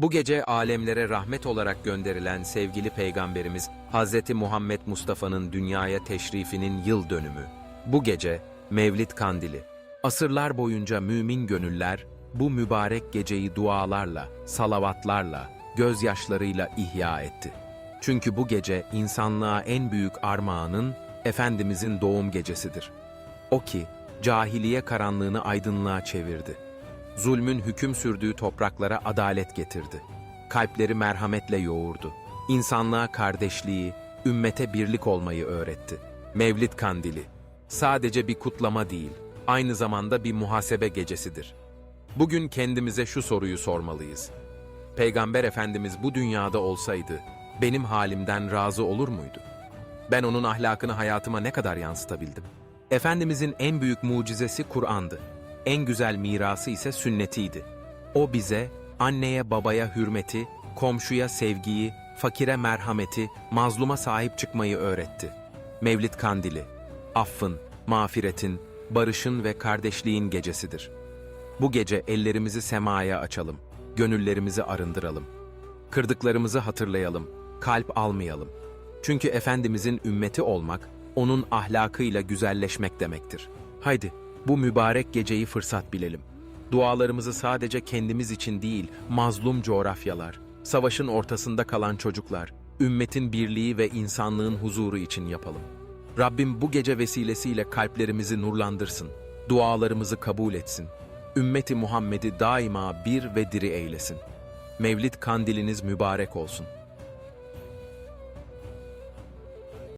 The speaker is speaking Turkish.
Bu gece alemlere rahmet olarak gönderilen sevgili peygamberimiz Hz. Muhammed Mustafa'nın dünyaya teşrifinin yıl dönümü. Bu gece Mevlid Kandili. Asırlar boyunca mümin gönüller bu mübarek geceyi dualarla, salavatlarla, gözyaşlarıyla ihya etti. Çünkü bu gece insanlığa en büyük armağanın Efendimizin doğum gecesidir. O ki cahiliye karanlığını aydınlığa çevirdi. Zulmün hüküm sürdüğü topraklara adalet getirdi. Kalpleri merhametle yoğurdu. İnsanlığa kardeşliği, ümmete birlik olmayı öğretti. Mevlid Kandili sadece bir kutlama değil, aynı zamanda bir muhasebe gecesidir. Bugün kendimize şu soruyu sormalıyız. Peygamber Efendimiz bu dünyada olsaydı benim halimden razı olur muydu? Ben onun ahlakını hayatıma ne kadar yansıtabildim? Efendimizin en büyük mucizesi Kur'an'dı. En güzel mirası ise sünnetiydi. O bize anneye babaya hürmeti, komşuya sevgiyi, fakire merhameti, mazluma sahip çıkmayı öğretti. Mevlid Kandili, affın, mağfiretin, barışın ve kardeşliğin gecesidir. Bu gece ellerimizi semaya açalım, gönüllerimizi arındıralım. Kırdıklarımızı hatırlayalım, kalp almayalım. Çünkü Efendimizin ümmeti olmak, onun ahlakıyla güzelleşmek demektir. Haydi, bu mübarek geceyi fırsat bilelim. Dualarımızı sadece kendimiz için değil, mazlum coğrafyalar, savaşın ortasında kalan çocuklar, ümmetin birliği ve insanlığın huzuru için yapalım. Rabbim bu gece vesilesiyle kalplerimizi nurlandırsın, dualarımızı kabul etsin. Ümmeti Muhammed'i daima bir ve diri eylesin. Mevlid kandiliniz mübarek olsun.